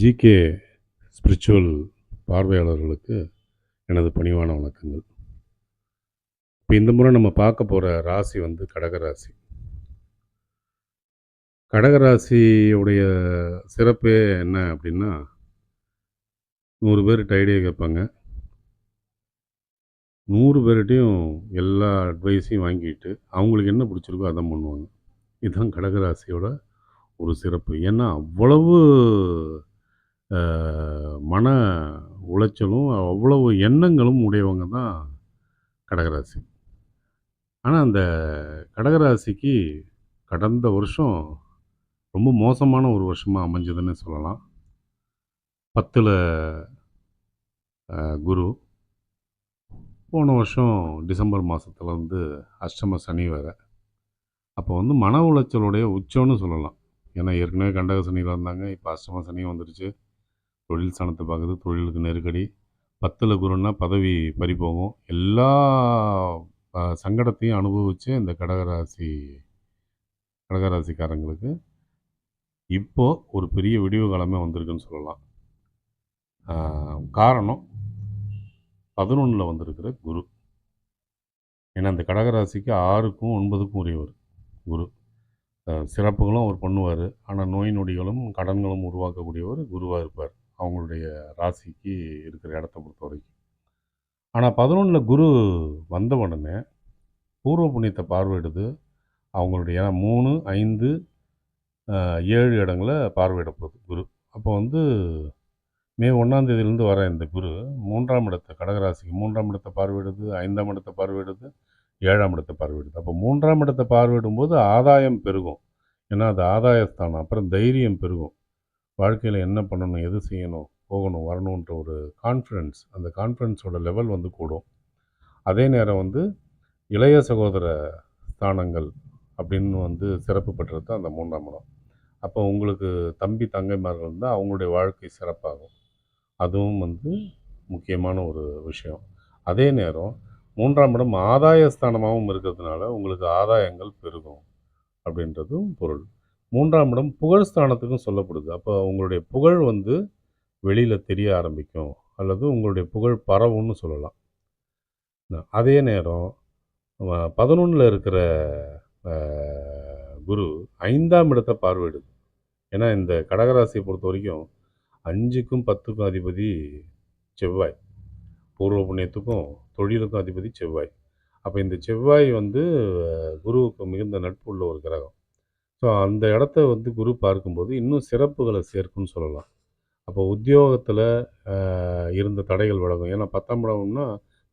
GK spiritual பார்வையாளர்களுக்கு எனது பணிவான வணக்கங்கள். இப்போ இந்த முறை நம்ம பார்க்க போகிற ராசி வந்து கடகராசி. கடகராசியுடைய சிறப்பே என்ன அப்படின்னா நூறு பேர்கிட்ட ஐடியா கேட்பாங்க. நூறு பேர்கிட்டையும் எல்லா அட்வைஸையும் வாங்கிட்டு அவங்களுக்கு என்ன பிடிச்சிருக்கோ அதான் பண்ணுவாங்க. இதுதான் கடகராசியோட ஒரு சிறப்பு. ஏன்னா அவ்வளவு மன உளைச்சலும் அவ்வளவு எண்ணங்களும் உடையவங்க தான் கடகராசி. ஆனால் அந்த கடகராசிக்கு கடந்த வருஷம் ரொம்ப மோசமான ஒரு வருஷமாக அமைஞ்சதுன்னு சொல்லலாம். பத்தில் குரு. போன வருஷம் டிசம்பர் மாதத்துல வந்து அஷ்டம சனி வேற. அப்போ வந்து மன உளைச்சலுடைய உச்சம்னு சொல்லலாம். ஏன்னா ஏற்கனவே கண்டக சனியில் இருந்தாங்க இப்போ அஷ்டம சனியும் வந்துருச்சு. தொழில் சனத்தை பார்க்குறது தொழிலுக்கு நெருக்கடி பத்தில் குருன்னா பதவி பறிபோகும். எல்லா சங்கடத்தையும் அனுபவித்து இந்த கடகராசி கடகராசிக்காரங்களுக்கு இப்போ ஒரு பெரிய விடிவு காலமே வந்திருக்குன்னு சொல்லலாம். காரணம் பதினொன்றில் வந்திருக்கிற குரு. ஏன்னா இந்த கடகராசிக்கு ஆறுக்கும் ஒன்பதுக்கும் உரியவர் குரு. சிறப்புகளும் அவர் பண்ணுவார். ஆனால் நோய் நொடிகளும் கடன்களும் உருவாக்கக்கூடியவர் குருவாக இருப்பார். அவங்களுடைய ராசிக்கு இருக்கிற இடத்த பொறுத்த வரைக்கும் ஆனால் பதினொன்றில் குரு வந்த உடனே பூர்வ புண்ணியத்தை பார்வையிடுது. அவங்களுடைய ஏன்னா மூணு ஐந்து ஏழு இடங்களை பார்வையிட போகுது குரு. அப்போ வந்து மே ஒன்றாம் தேதியிலேருந்து வர இந்த குரு மூன்றாம் இடத்தை கடகராசிக்கு மூன்றாம் இடத்தை பார்வையிடுது ஐந்தாம் இடத்தை பார்வையிடுது ஏழாம் இடத்தை பார்வையிடுது. அப்போ மூன்றாம் இடத்தை பார்வையிடும்போது ஆதாயம் பெருகும். ஏன்னா அது ஆதாயஸ்தானம் அப்புறம் தைரியம் பெருகும். வாழ்க்கையில் என்ன பண்ணணும் எது செய்யணும் போகணும் வரணுன்ற ஒரு கான்ஃபிடென்ஸ் அந்த கான்ஃபிடென்ஸோட லெவல் வந்து கூடும். அதே நேரம் வந்து இளைய சகோதர ஸ்தானங்கள் அப்படின்னு வந்து சிறப்பு பெற்றது தான் அந்த மூன்றாம் இடம். அப்போ உங்களுக்கு தம்பி தங்கைமார்கள் இருந்தால் அவங்களுடைய வாழ்க்கை சிறப்பாகும். அதுவும் வந்து முக்கியமான ஒரு விஷயம். அதே நேரம் மூன்றாம் இடம் ஆதாய ஸ்தானமாகவும் இருக்கிறதுனால உங்களுக்கு ஆதாயங்கள் பெருகும் அப்படின்றதும் பொருள். மூன்றாம் இடம் புகழ் ஸ்தானத்துக்கும் சொல்லப்படுது. அப்போ உங்களுடைய புகழ் வந்து வெளியில் தெரிய ஆரம்பிக்கும். அல்லது உங்களுடைய புகழ் பரவும்னு சொல்லலாம். அதே நேரம் பதினொன்றில் இருக்கிற குரு ஐந்தாம் இடத்தை பார்வையிடுது. ஏன்னா இந்த கடகராசியை பொறுத்த வரைக்கும் அஞ்சுக்கும் பத்துக்கும் அதிபதி செவ்வாய். பூர்வ புண்ணியத்துக்கும் தொழிலுக்கும் அதிபதி செவ்வாய். அப்போ இந்த செவ்வாய் வந்து குருவுக்கு மிகுந்த நட்பு உள்ள ஒரு கிரகம். ஸோ அந்த இடத்த வந்து குரு பார்க்கும்போது இன்னும் சிறப்புகளை சேர்க்கும்னு சொல்லலாம். அப்போ உத்தியோகத்தில் இருந்த தடைகள் விலகும். ஏன்னா பத்தாம் இடம்னா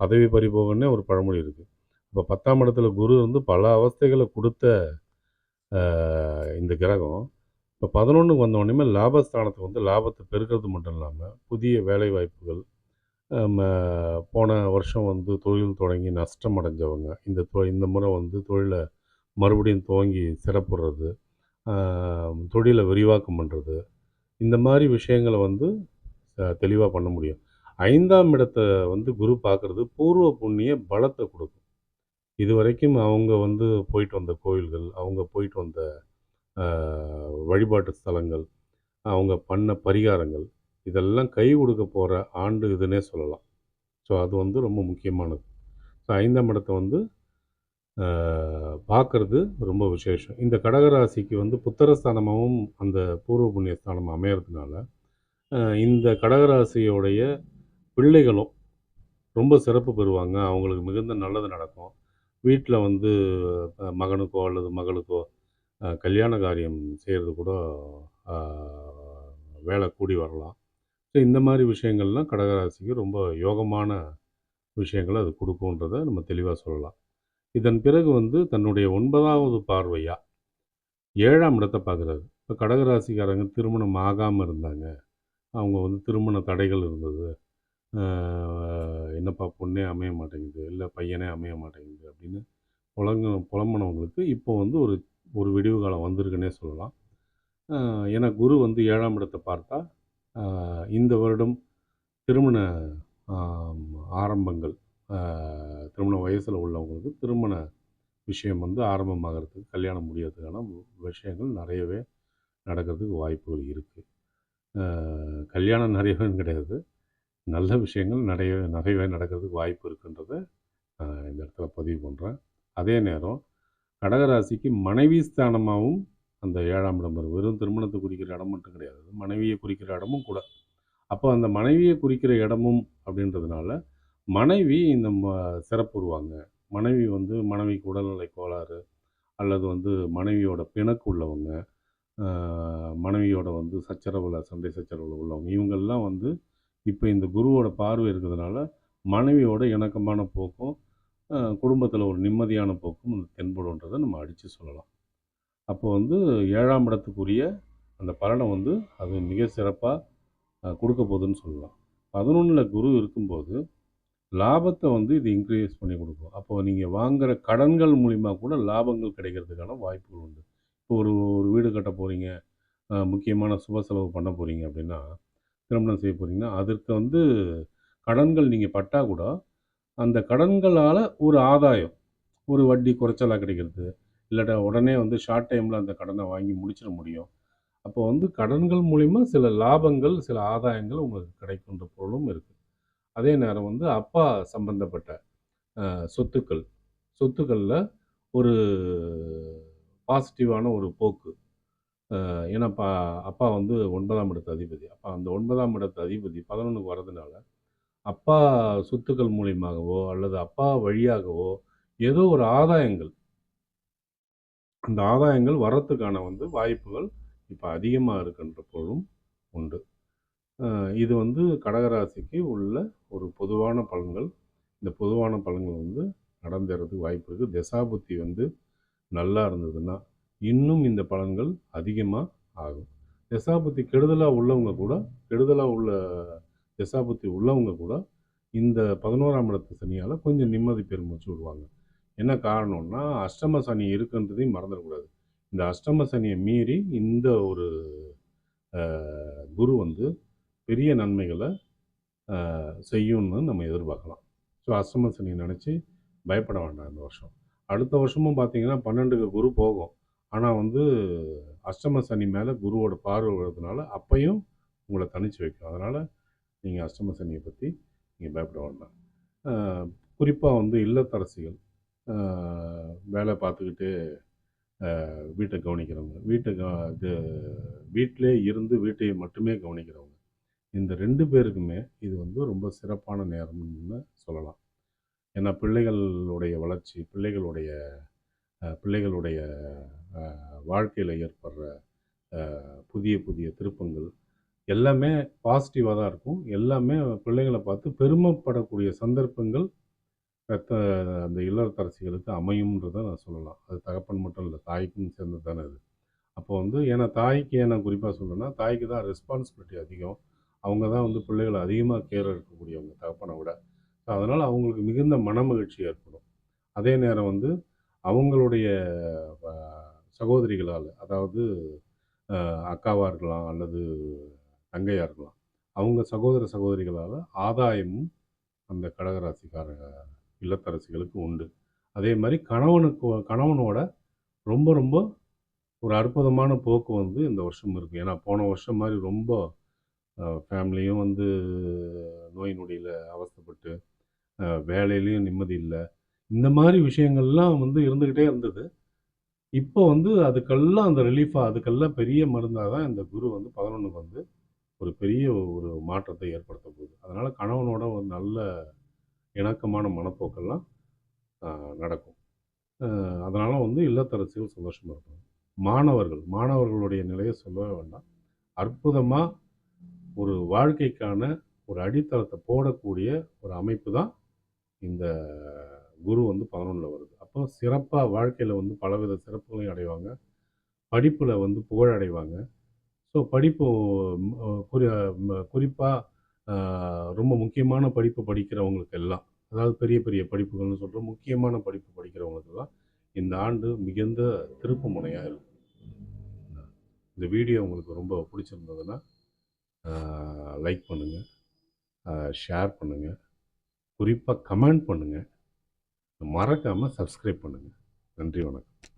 பதவி பறிபோகன்னே ஒரு பழமொழி இருக்குது இப்போ பத்தாம் இடத்துல குரு வந்து பல அவஸ்தைகளை கொடுத்த இந்த கிரகம். இப்போ பதினொன்றுக்கு வந்தோடனே லாபஸ்தானத்துக்கு வந்து லாபத்தை பெருக்கிறது மட்டும் இல்லாமல் புதிய வேலை வாய்ப்புகள் போன வருஷம் வந்து தொழில் தொடங்கி நஷ்டம் அடைஞ்சவங்க இந்த தொ இந்த முறை வந்து தொழிலை மறுபடியும் துவங்கி சிறப்புறது தொழிலை விரிவாக்கம் பண்ணுறது இந்த மாதிரி விஷயங்களை வந்து தெளிவாக பண்ண முடியும். ஐந்தாம் இடத்தை வந்து குரு பார்க்குறது பூர்வ புண்ணிய பலத்தை கொடுக்கும். இது வரைக்கும் அவங்க வந்து போயிட்டு வந்த கோயில்கள் அவங்க போயிட்டு வந்த வழிபாட்டு ஸ்தலங்கள் அவங்க பண்ண பரிகாரங்கள் இதெல்லாம் கை கொடுக்க போகிற ஆண்டு இதுன்னே சொல்லலாம். ஸோ அது வந்து ரொம்ப முக்கியமானது. ஸோ ஐந்தாம் இடத்தை வந்து பார்க்குறது ரொம்ப விசேஷம். இந்த கடகராசிக்கு வந்து புத்திரஸ்தானமாகவும் அந்த பூர்வ புண்ணிய ஸ்தானம் அமையறதுனால இந்த கடகராசியோடைய பிள்ளைகளும் ரொம்ப சிறப்பு பெறுவாங்க. அவங்களுக்கு மிகுந்த நல்லது நடக்கும். வீட்டில் வந்து மகனுக்கோ அல்லது மகளுக்கோ கல்யாண காரியம் செய்கிறது கூட வேலை கூடி வரலாம். ஸோ இந்த மாதிரி விஷயங்கள்லாம் கடகராசிக்கு ரொம்ப யோகமான விஷயங்களை அது கொடுக்குன்றதை நம்ம தெளிவாக சொல்லலாம். இதன் பிறகு வந்து தன்னுடைய ஒன்பதாவது பார்வையாக ஏழாம் இடத்தை பார்க்குறாரு. இப்போ கடகராசிக்காரங்க திருமணம் ஆகாமல் இருந்தாங்க. அவங்க வந்து திருமண தடைகள் இருந்தது. என்னப்பா பொண்ணே அமைய மாட்டேங்குது இல்லை பையனே அமைய மாட்டேங்குது அப்படின்னு புலங்க புலம்பனவங்களுக்கு இப்போ வந்து ஒரு ஒரு விடிவு காலம் வந்திருக்குன்னே சொல்லலாம். ஏன்னா குரு வந்து ஏழாம் இடத்தை பார்த்தா இந்த வருடம் திருமண ஆரம்பங்கள். திருமண வயசில் உள்ளவங்களுக்கு திருமண விஷயம் வந்து ஆரம்பமாகிறதுக்கு கல்யாணம் முடியறதுக்கான விஷயங்கள் நிறையவே நடக்கிறதுக்கு வாய்ப்புகள் இருக்குது கல்யாணம் நிறையவே கிடையாது. நல்ல விஷயங்கள் நிறைய நிறையவே நடக்கிறதுக்கு வாய்ப்பு இருக்குன்றத இந்த இடத்துல பதிவு பண்ணுறேன் அதே நேரம் கடகராசிக்கு மனைவி ஸ்தானமாகவும் அந்த ஏழாம் இடம் வரும். வெறும் திருமணத்தை குறிக்கிற இடம் மட்டும் கிடையாது. மனைவியை குறிக்கிற இடமும் கூட. அப்போ அந்த மனைவியை குறிக்கிற இடமும் அப்படின்றதுனால மனைவி இந்த ம- சிறப்புறுவாங்க மனைவி வந்து மனைவிக்கு உடல்நிலை கோளாறு அல்லது வந்து மனைவியோட பிணக்கு உள்ளவங்க மனைவியோட வந்து சச்சரவில் சண்டை சச்சரவில் உள்ளவங்க இவங்கெல்லாம் வந்து இப்போ இந்த குருவோட பார்வை இருக்கிறதுனால மனைவியோட இணக்கமான போக்கும் குடும்பத்தில் ஒரு நிம்மதியான போக்கும் தென்படுன்றதை நம்ம அடித்து சொல்லலாம். அப்போ வந்து ஏழாம் இடத்துக்குரிய அந்த பலனை வந்து அது மிக சிறப்பாக கொடுக்க போகுதுன்னு சொல்லலாம். பதினொன்றில் குரு இருக்கும்போது லாபத்தை வந்து இது இன்க்ரீஸ் பண்ணி கொடுக்கும். அப்போ நீங்கள் வாங்குகிற கடன்கள் மூலிமா கூட லாபங்கள் கிடைக்கிறதுக்கான வாய்ப்புகள் உண்டு. இப்போ ஒரு ஒரு வீடு கட்ட போகிறீங்க முக்கியமான சுப செலவு பண்ண போகிறீங்க அப்படின்னா திருமணம் செய்ய போகிறீங்கன்னா அதற்கு வந்து கடன்கள் நீங்கள் பட்டால் கூட அந்த கடன்களால் ஒரு ஆதாயம் ஒரு வட்டி குறைச்சலாக கிடைக்கிறது இல்லாட்டா உடனே வந்து ஷார்ட் டைமில் அந்த கடனை வாங்கி முடிச்சிட முடியும். அப்போ வந்து கடன்கள் மூலிமா சில லாபங்கள் சில ஆதாயங்கள் உங்களுக்கு கிடைக்கின்ற பொருளும் இருக்குது அதே நேரம் வந்து அப்பா சம்பந்தப்பட்ட சொத்துக்கள். சொத்துக்களில் ஒரு பாசிட்டிவான ஒரு போக்கு. ஏன்னா பா அப்பா வந்து ஒன்பதாம் இடத்து அதிபதி. அப்போ அந்த ஒன்பதாம் இடத்து அதிபதி பதினொன்றுக்கு வர்றதுனால அப்பா சொத்துக்கள் மூலியமாகவோ அல்லது அப்பா வழியாகவோ ஏதோ ஒரு ஆதாயங்கள். அந்த ஆதாயங்கள் வரத்துக்கான வந்து வாய்ப்புகள் இப்போ அதிகமாக இருக்கின்ற பொருளும் உண்டு. இது வந்து கடகராசிக்கு உள்ள ஒரு பொதுவான பலன்கள். இந்த பொதுவான பலன்கள் வந்து நடந்துறதுக்கு வாய்ப்பு இருக்குது தசாபுத்தி வந்து நல்லா இருந்ததுன்னா இன்னும் இந்த பலன்கள் அதிகமாக ஆகும். தசாபுத்தி கெடுதலாக உள்ளவங்க கூட கெடுதலாக உள்ள தசாபுத்தி உள்ளவங்க கூட இந்த பதினோராம் இடத்து சனியால் கொஞ்சம் நிம்மதி பெருமூச்சு விடுவாங்க. என்ன காரணம்னா அஷ்டம சனி இருக்குன்றதையும் மறந்துடக்கூடாது இந்த அஷ்டம சனியை மீறி இந்த ஒரு குரு வந்து பெரிய நன்மைகளை செய்யும்னு நம்ம எதிர்பார்க்கலாம். ஸோ அஷ்டம சனி நினச்சி பயப்பட வேண்டாம் இந்த வருஷம். அடுத்த வருஷமும் பார்த்தீங்கன்னா பன்னெண்டுக்கு குரு போகும். ஆனால் வந்து அஷ்டம சனி மேலே குருவோட பார்வை விழுறதுனால அப்பையும் உங்களை தனிச்சு வைக்கும். அதனால் நீங்கள் அஷ்டம சனியை பற்றி நீங்கள் பயப்பட வேண்டாம். குறிப்பாக வந்து இல்லத்தரசிகள் வேலை பார்த்துக்கிட்டு வீட்டை கவனிக்கிறவங்க வீட்டை க இது வீட்டிலே இருந்து வீட்டை மட்டுமே கவனிக்கிறவங்க இந்த ரெண்டு பேருக்குமே இது வந்து ரொம்ப சிறப்பான நேரம்னு சொல்லலாம். ஏன்னா பிள்ளைகளுடைய வளர்ச்சி பிள்ளைகளுடைய பிள்ளைகளுடைய வாழ்க்கையில் ஏற்படுற புதிய புதிய திருப்பங்கள் எல்லாமே பாசிட்டிவாக தான் இருக்கும். எல்லாமே பிள்ளைகளை பார்த்து பெருமைப்படக்கூடிய சந்தர்ப்பங்கள் பெத்த அந்த இல்லத்தரசிகளுக்கு அமையும்ன்றதை நான் சொல்லலாம். அது தகப்பன் மட்டும் இல்லை தாய்க்கும் சேர்ந்தது தானே அது. அப்போ வந்து ஏன்னா தாய்க்கு ஏன் நான் குறிப்பாக சொல்லணும்னா தாய்க்கு தான் ரெஸ்பான்சிபிலிட்டி அதிகம். அவங்க தான் வந்து பிள்ளைகளை அதிகமாக கேர் எடுக்கக்கூடியவங்க தகப்பனை விட. ஸோ அதனால் அவங்களுக்கு மிகுந்த மனமகிழ்ச்சி ஏற்படும். அதே நேரம் வந்து அவங்களுடைய சகோதரிகளால் அதாவது அக்காவாக இருக்கலாம் அல்லது தங்கையாக இருக்கலாம் அவங்க சகோதர சகோதரிகளால் ஆதாயமும் அந்த கடகராசிக்கார இல்லத்தரசிகளுக்கு உண்டு. அதே மாதிரி கணவனுக்கு கணவனோட ரொம்ப ரொம்ப ஒரு அற்புதமான போக்கு வந்து இந்த வருஷம் இருக்குது ஏன்னா போன வருஷம் மாதிரி ரொம்ப ஃபேமிலியும் வந்து நோய் நொடியில் அவஸ்தப்பட்டு வேலையிலையும் நிம்மதி இல்லை. இந்த மாதிரி விஷயங்கள்லாம் வந்து இருந்துக்கிட்டே இருந்தது. இப்போ வந்து அதுக்கெல்லாம் அந்த ரிலீஃபாக அதுக்கெல்லாம் பெரிய மருந்தாக தான் இந்த குரு வந்து பதினொன்றுக்கு வந்து ஒரு பெரிய ஒரு மாற்றத்தை ஏற்படுத்த போகுது. அதனால் கணவனோட ஒரு நல்ல இணக்கமான மனப்போக்கெல்லாம் நடக்கும். அதனால் வந்து இல்லத்தரசிகள் சந்தோஷமாக இருக்கும் மாணவர்கள் மாணவர்களுடைய நிலையை சொல்லவே வேண்டாம். அற்புதமாக ஒரு வாழ்க்கைக்கான ஒரு அடித்தளத்தை போடக்கூடிய ஒரு அமைப்பு தான் இந்த குரு வந்து பதினொன்றில் வருது. அப்போ சிறப்பாக வாழ்க்கையில் வந்து பலவித சிறப்புகளையும் அடைவாங்க. படிப்பில் வந்து புகழ் அடைவாங்க. ஸோ படிப்பு குறி குறிப்பாக ரொம்ப முக்கியமான படிப்பு படிக்கிறவங்களுக்கு எல்லாம் அதாவது பெரிய பெரிய படிப்புகள்னு சொல்கிறோம் முக்கியமான படிப்பு படிக்கிறவங்களுக்கெல்லாம் இந்த ஆண்டு மிகுந்த திருப்பு முனையாக இருக்கும். இந்த வீடியோ உங்களுக்கு ரொம்ப பிடிச்சிருந்ததுன்னா லைக் பண்ணுங்கள் ஷேர் பண்ணுங்கள் குறிப்பாக கமெண்ட் பண்ணுங்கள் மறக்காமல் சப்ஸ்கிரைப் பண்ணுங்கள் நன்றி வணக்கம்.